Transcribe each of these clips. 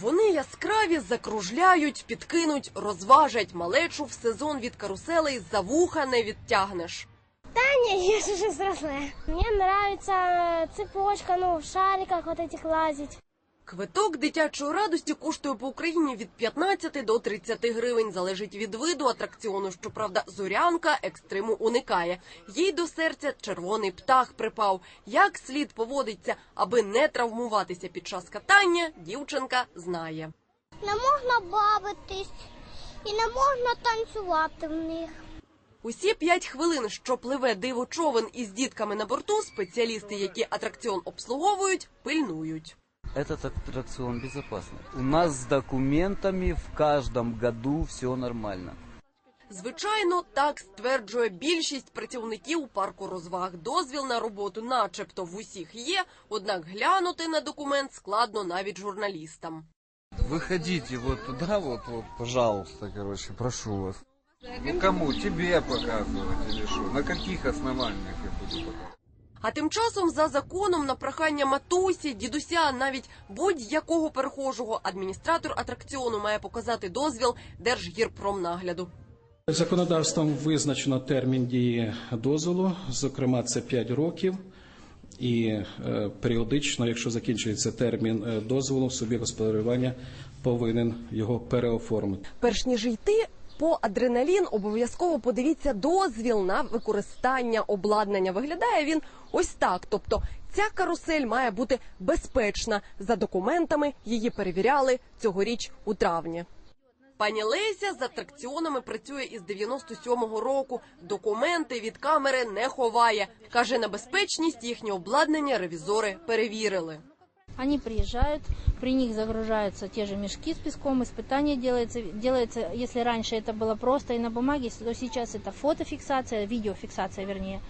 Вони яскраві закружляють, підкинуть, розважать малечу в сезон від каруселей за вуха не відтягнеш. Не, я же взрослая. Мне нравится цепочка, ну, в шариках вот этих лазить. Квиток дитячої радості коштує по Україні від 15 до 30 гривень. Залежить від виду атракціону. Щоправда, зорянка екстриму уникає. Їй до серця червоний птах припав. Як слід поводиться, аби не травмуватися під час катання, дівчинка знає. Не можна бавитись і не можна танцювати в них. Усі п'ять хвилин, що пливе диво човен із дітками на борту, спеціалісти, які атракціон обслуговують, пильнують Этот аттракцион безопасный. У нас с документами в каждом году все нормально. Звичайно, так стверджує більшість працівників парку розваг. Дозвіл на роботу, начебто, в усіх є, однак глянути на документ складно навіть журналістам. Выходите вот туда вот, вот, пожалуйста, короче, прошу вас. Ну кому? Тебе показывать или что? На каких основаниях я буду показывать? А тим часом, за законом, на прохання матусі, дідуся, навіть будь-якого перехожого, адміністратор атракціону має показати дозвіл Держгірпромнагляду. Законодавством визначено термін дії дозволу, зокрема, це 5 років. І е, періодично, якщо закінчується термін е, дозволу, собі господарювання повинен його переоформити. Перш ніж йти по адреналін, обов'язково подивіться дозвіл на використання обладнання. Виглядає він ось так. Тобто ця карусель має бути безпечна. За документами її перевіряли цьогоріч у травні. Пані Леся з атракціонами працює із 97-го року. Документи від камери не ховає. Каже, на безпечність їхнє обладнання ревізори перевірили. Они приезжают, при них загружаются те же мешки с песком, испытание делается, делается, если раньше это было просто и на бумаге, то сейчас это фотофиксация, видеофиксация, вернее,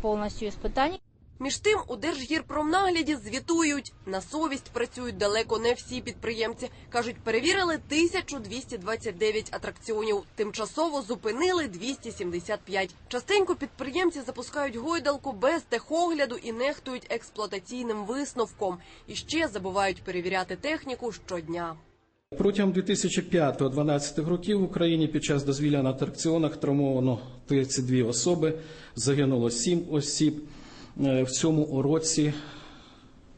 полностью испытаний. Між тим у Держгірпромнагляді звітують на совість працюють далеко не всі підприємці. кажуть, перевірили 1229 атракціонів. Тимчасово зупинили 275. Частенько підприємці запускають гойдалку без техогляду і нехтують експлуатаційним висновком. І ще забувають перевіряти техніку щодня. Протягом 2005-2012 років в Україні під час дозвілля на атракціонах травмовано 32 особи, загинуло 7 осіб. Е, В цьому році,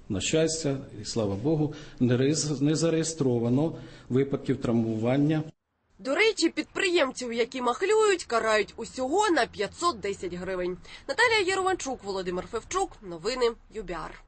на щастя, і слава Богу, не реєс- не зареєстровано випадків травмування. До речі, підприємців, які махлюють, карають усього на 510 гривень. Наталія Єрованчук, Володимир Февчук. Новини ЮБІАР.